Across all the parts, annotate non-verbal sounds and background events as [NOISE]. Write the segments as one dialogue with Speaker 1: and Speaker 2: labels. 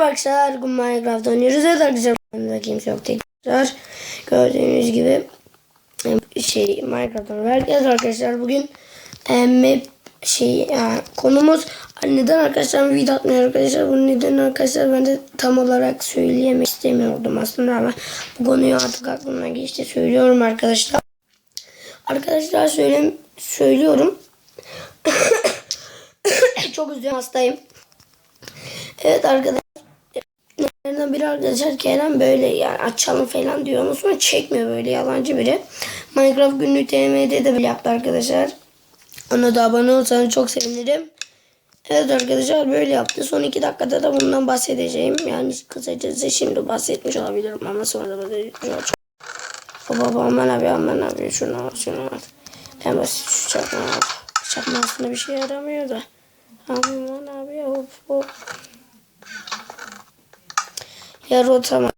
Speaker 1: Merhaba arkadaşlar. Bugün Minecraft oynuyoruz. Evet arkadaşlar. Yanımda kimse yok tekrar. Gördüğünüz gibi em, şey Minecraft oynuyoruz. Evet arkadaşlar bugün em, şey yani konumuz neden arkadaşlar video atmıyor arkadaşlar. Bunun neden arkadaşlar ben de tam olarak söyleyemek istemiyordum aslında ama bu konuyu artık aklımdan geçti. Söylüyorum arkadaşlar. Arkadaşlar söyle, söylüyorum. [COUGHS] Çok üzüldüm hastayım. Evet arkadaşlar. Nereden biri arkadaşlar Kerem böyle yani açalım falan diyor ama sonra çekmiyor böyle yalancı biri. Minecraft günlüğü TM'de de böyle yaptı arkadaşlar. Ona da abone olursanız çok sevinirim. Evet arkadaşlar böyle yaptı. Son iki dakikada da bundan bahsedeceğim. Yani kısacası şimdi bahsetmiş olabilirim ama sonra da bahsedeceğim. Baba aman abi aman abi şunu al şunu al. En basit şu çakma al. Çakma aslında bir şey yaramıyor da. Aman abi hop hop. Ya rotama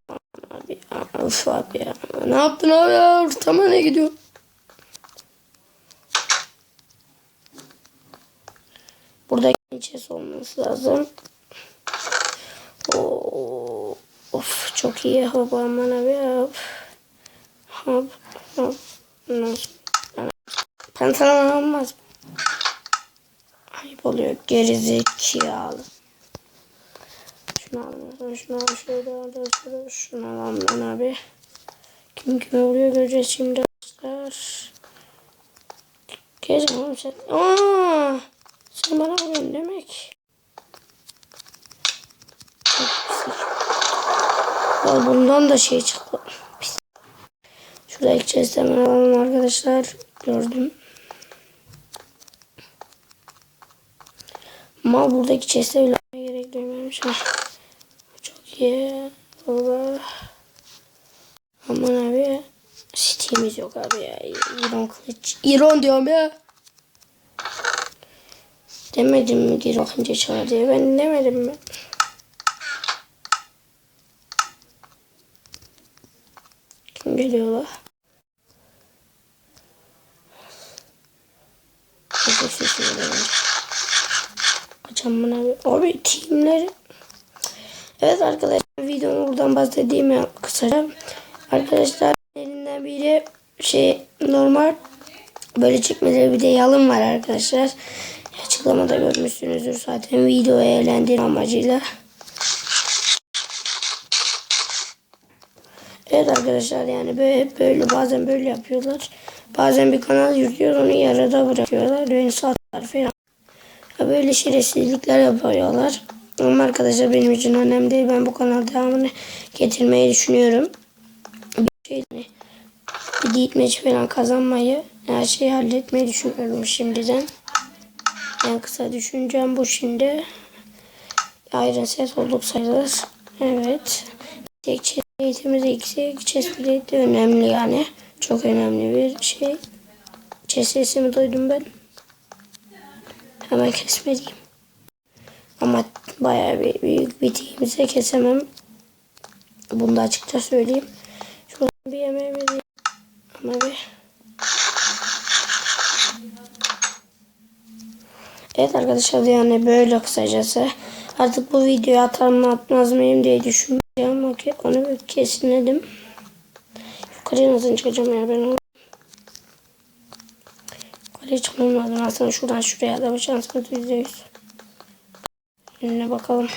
Speaker 1: abi. Uf abi ya. Ne yaptın abi ya? Rotama ne gidiyor? Burada içes olması lazım. Oo, of çok iyi hop aman abi ya. Hop hop? Pantolon olmaz. Ayıp oluyor gerizekalı. Şunu al, şunu al, şöyle al, şöyle, şunu al ben abi. Kim kime vuruyor göreceğiz şimdi arkadaşlar. Gezin oğlum sen. Aa, sen bana vuruyorsun demek. Ya bundan da şey çıktı. Pis. Şurada ilk chest hemen alalım arkadaşlar. Gördüm. Mal buradaki chest'e bile gerek duymamış. ha. İyi. Baba. Aman abi. Steam'imiz yok abi ya. İron kılıç. İron diyorum ya. Demedim mi geri bakınca çağır diye. Ben demedim mi? Kim geliyor la? Açam bana bir. Abi teamleri. Evet arkadaşlar videomu buradan bahsedeyim kısaca. Arkadaşlar elinden biri şey normal böyle çekmeleri bir de yalın var arkadaşlar. Açıklamada görmüşsünüzdür zaten videoyu eğlendirme amacıyla. Evet arkadaşlar yani böyle, böyle bazen böyle yapıyorlar. Bazen bir kanal yürütüyor onu yarıda bırakıyorlar. Beni satlar falan. Böyle şerefsizlikler yapıyorlar. Ama arkadaşlar benim için önemli değil. Ben bu kanal devamını getirmeyi düşünüyorum. Bir şey hani bir gitmeci falan kazanmayı her şeyi halletmeyi düşünüyorum şimdiden. En kısa düşüncem bu şimdi. Iron set olduk sayılır. Evet. Tek chest eksik. Chest de önemli yani. Çok önemli bir şey. Chest sesimi duydum ben. Hemen kesmeliyim. Ama bayağı bir büyük bir kesemem. Bunu da açıkça söyleyeyim. Şuradan bir yemeğe vereyim. Ama bir... Evet arkadaşlar yani böyle kısacası. Artık bu videoyu atar mı atmaz mıyım diye düşüneceğim. Okey, onu bir kesinledim. Yukarıya nasıl çıkacağım ya ben onu. Yukarıya çıkmam lazım. Aslında şuradan şuraya da bir şansımız yüzde yüz. Önüne bakalım.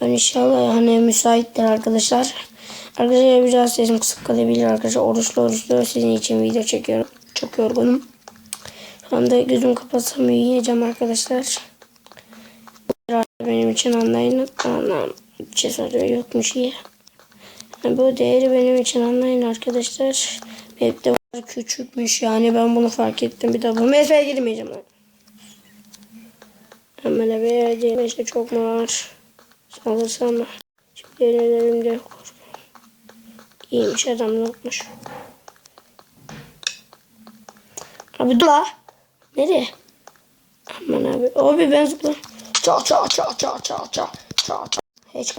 Speaker 1: Ben inşallah hani müsaittir arkadaşlar. Arkadaşlar biraz sesim kısık kalabilir arkadaşlar. Oruçlu oruçlu sizin için video çekiyorum. Çok yorgunum. Şu anda gözümü kapatsam uyuyacağım arkadaşlar. Benim için anlayın. Anlam. Cesaret yokmuş iyi. Yani bu değeri benim için anlayın arkadaşlar. Map'te var küçükmüş yani ben bunu fark ettim. Bir daha bu map'e girmeyeceğim. Hemen eve geldiğim işte çok mu var? Sanırsam? Şimdi ellerimde. İyiymiş adam yokmuş. Abi dur la. Nereye? Aman abi. Abi ben zıpla. Ça ça ça ça ça ça ça ça. Hiç.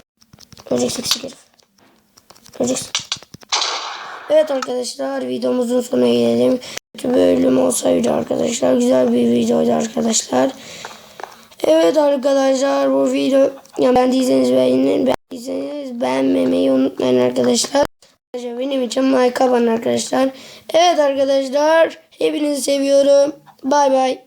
Speaker 1: Öleceksin pislik. Öleceksin. Evet arkadaşlar videomuzun sonuna gelelim. Kötü bölüm olsaydı arkadaşlar. Güzel bir videoydu arkadaşlar. Evet arkadaşlar bu video ya beğendiyseniz beğenin beğendiyseniz beğenmemeyi unutmayın arkadaşlar. Benim için like atın arkadaşlar. Evet arkadaşlar hepinizi seviyorum. Bay bay.